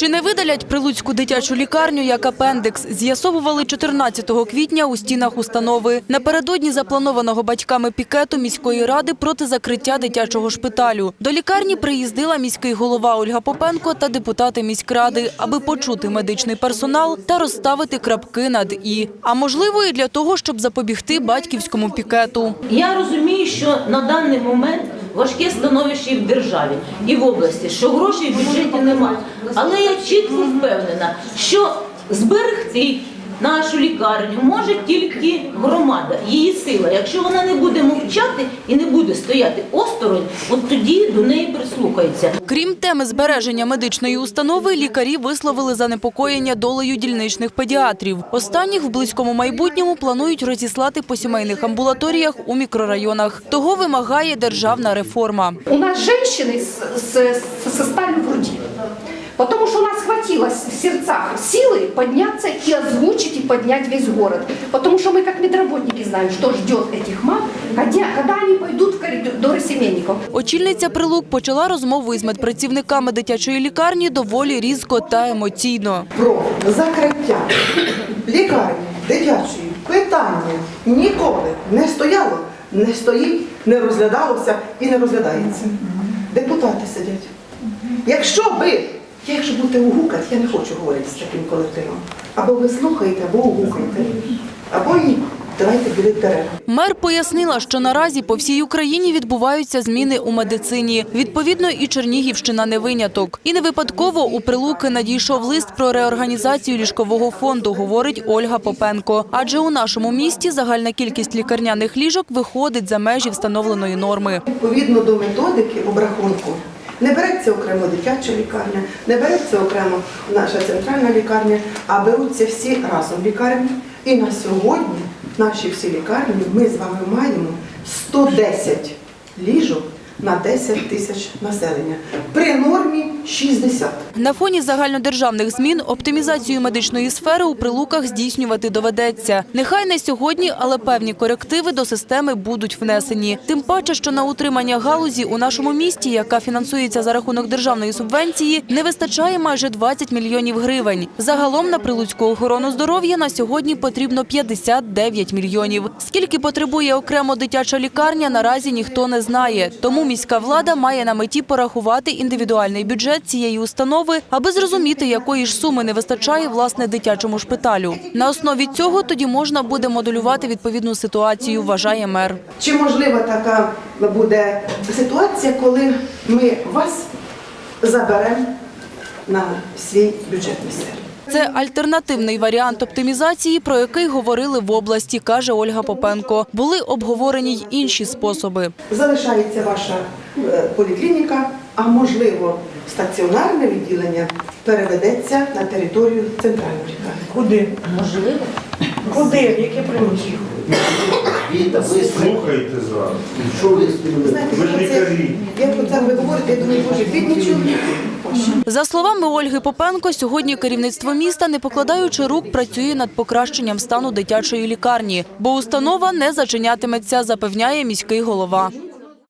Чи не видалять прилуцьку дитячу лікарню як апендикс? З'ясовували 14 квітня у стінах установи. Напередодні запланованого батьками пікету міської ради проти закриття дитячого шпиталю. До лікарні приїздила міський голова Ольга Попенко та депутати міськради, аби почути медичний персонал та розставити крапки над і. А можливо, і для того, щоб запобігти батьківському пікету. Я розумію, що на даний момент важке становище і в державі, і в області, що грошей в бюджеті немає. Але я чітко впевнена, що зберегти нашу лікарню може тільки громада, її сила. Якщо вона не буде мовчати і не буде стояти осторонь, от тоді до неї прислухаються. Крім теми збереження медичної установи, лікарі висловили занепокоєння долею дільничних педіатрів. Останніх в близькому майбутньому планують розіслати по сімейних амбулаторіях у мікрорайонах. Того вимагає державна реформа. У нас женщины с, с- со сталью в груди. Потому что у нас хватило в сердцах силы подняться и озвучить, и поднять весь город. Потому что мы, как медработники, знаем, что ждет этих мам, когда, когда они пойдут в коридоры семейников. Очільниця прилук почала розмову із медпрацівниками дитячої лікарні доволі різко та емоційно. про закриття лікарні дитячої питання ніколи не стояло, не стоїть, не розглядалося і не розглядається. Депутати сидять. Якщо ви, я якщо будете угукати, я не хочу говорити з таким колективом. Або ви слухаєте, або угукаєте, або і давайте білити дерева. Мер пояснила, що наразі по всій Україні відбуваються зміни у медицині. Відповідно, і Чернігівщина не виняток. І не випадково у Прилуки надійшов лист про реорганізацію ліжкового фонду, говорить Ольга Попенко. Адже у нашому місті загальна кількість лікарняних ліжок виходить за межі встановленої норми. Відповідно до методики обрахунку. Не береться окремо дитяча лікарня, не береться окремо наша центральна лікарня, а беруться всі разом лікарні. І на сьогодні наші всі лікарні ми з вами маємо 110 ліжок на 10 тисяч населення. При нормі 60. На фоні загальнодержавних змін оптимізацію медичної сфери у прилуках здійснювати доведеться. Нехай не сьогодні, але певні корективи до системи будуть внесені. Тим паче, що на утримання галузі у нашому місті, яка фінансується за рахунок державної субвенції, не вистачає майже 20 мільйонів гривень. Загалом на прилуцьку охорону здоров'я на сьогодні потрібно 59 мільйонів. Скільки потребує окремо дитяча лікарня, наразі ніхто не знає. Тому міська влада має на меті порахувати індивідуальний бюджет цієї установи, аби зрозуміти, якої ж суми не вистачає власне дитячому шпиталю. На основі цього тоді можна буде моделювати відповідну ситуацію, вважає мер. Чи можлива така буде ситуація, коли ми вас заберемо на свій бюджет місцевий? Це альтернативний варіант оптимізації, про який говорили в області, каже Ольга Попенко. Були обговорені й інші способи. Залишається ваша е, поліклініка, а можливо, стаціонарне відділення переведеться на територію центральної лікарні. Куди? Можливо. Куди? В яке приміщення? Ви слухайте зараз. Що ви знаєте, Ви ж лікарі. як оце ви говорите, я думаю, боже, бідні чоловіки. За словами Ольги Попенко, сьогодні керівництво міста, не покладаючи рук, працює над покращенням стану дитячої лікарні, бо установа не зачинятиметься, запевняє міський голова.